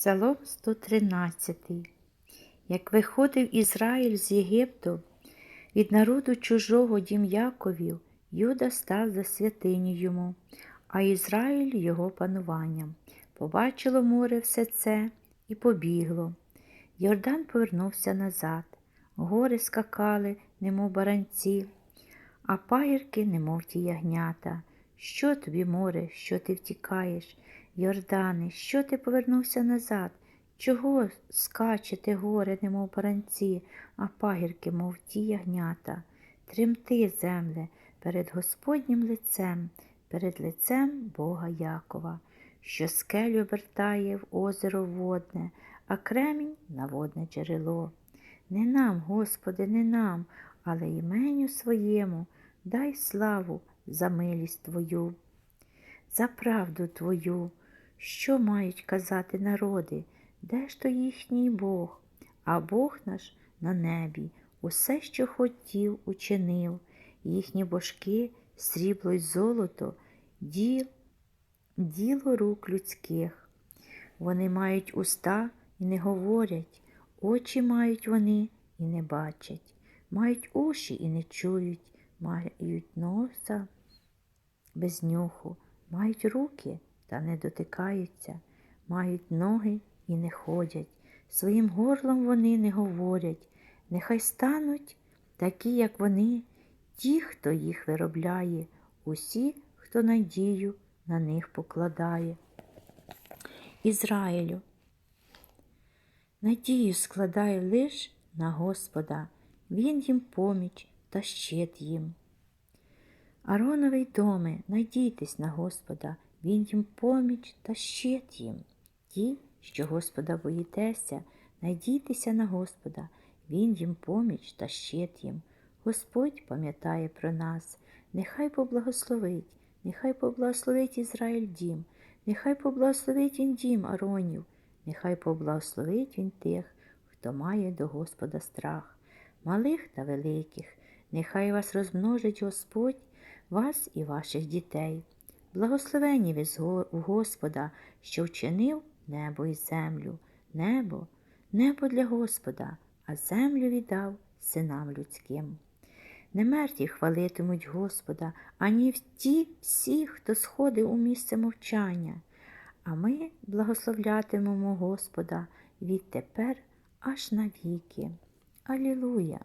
Псалом 113. Як виходив Ізраїль з Єгипту, від народу чужого дім Яковів, Юда став за святиню йому, а Ізраїль його пануванням. Побачило море все це і побігло. Йордан повернувся назад, гори скакали, немов баранці, а пагірки, немов ті ягнята. Що тобі, море, що ти втікаєш? Йордане, що ти повернувся назад? Чого скачете горе, немов баранці, а пагірки, мов ті ягнята? Тремти, земле, перед Господнім лицем, перед лицем Бога Якова, що скелю вертає в озеро водне, а кремінь на водне джерело. Не нам, Господи, не нам, але іменю своєму дай славу за милість Твою, за правду Твою. Що мають казати народи? Де ж то їхній Бог? А Бог наш на небі, усе, що хотів, учинив, їхні божки, срібло й золото, діл, діло рук людських. Вони мають уста і не говорять, очі мають вони і не бачать, мають уші і не чують, мають носа без нюху, мають руки та не дотикаються, мають ноги і не ходять, своїм горлом вони не говорять, нехай стануть такі, як вони, ті, хто їх виробляє, усі, хто надію на них покладає. Ізраїлю. Надію складай лиш на Господа, Він їм поміч та щит їм. Ароновий доме, надійтесь на Господа, Він їм поміч та щит їм. Ті, що Господа боїтеся, надійтеся на Господа, Він їм поміч та щит їм. Господь пам'ятає про нас, нехай поблагословить, нехай поблагословить Ізраїль дім, нехай поблагословить він дім Аронів, нехай поблагословить він тих, хто має до Господа страх, малих та великих, нехай вас розмножить Господь, вас і ваших дітей. Благословені ви у Господа, що вчинив небо і землю, небо, небо для Господа, а землю віддав синам людським. Не мертві хвалитимуть Господа, ані ті всі, хто сходив у місце мовчання, а ми благословлятимемо Господа відтепер аж навіки. Алілуя!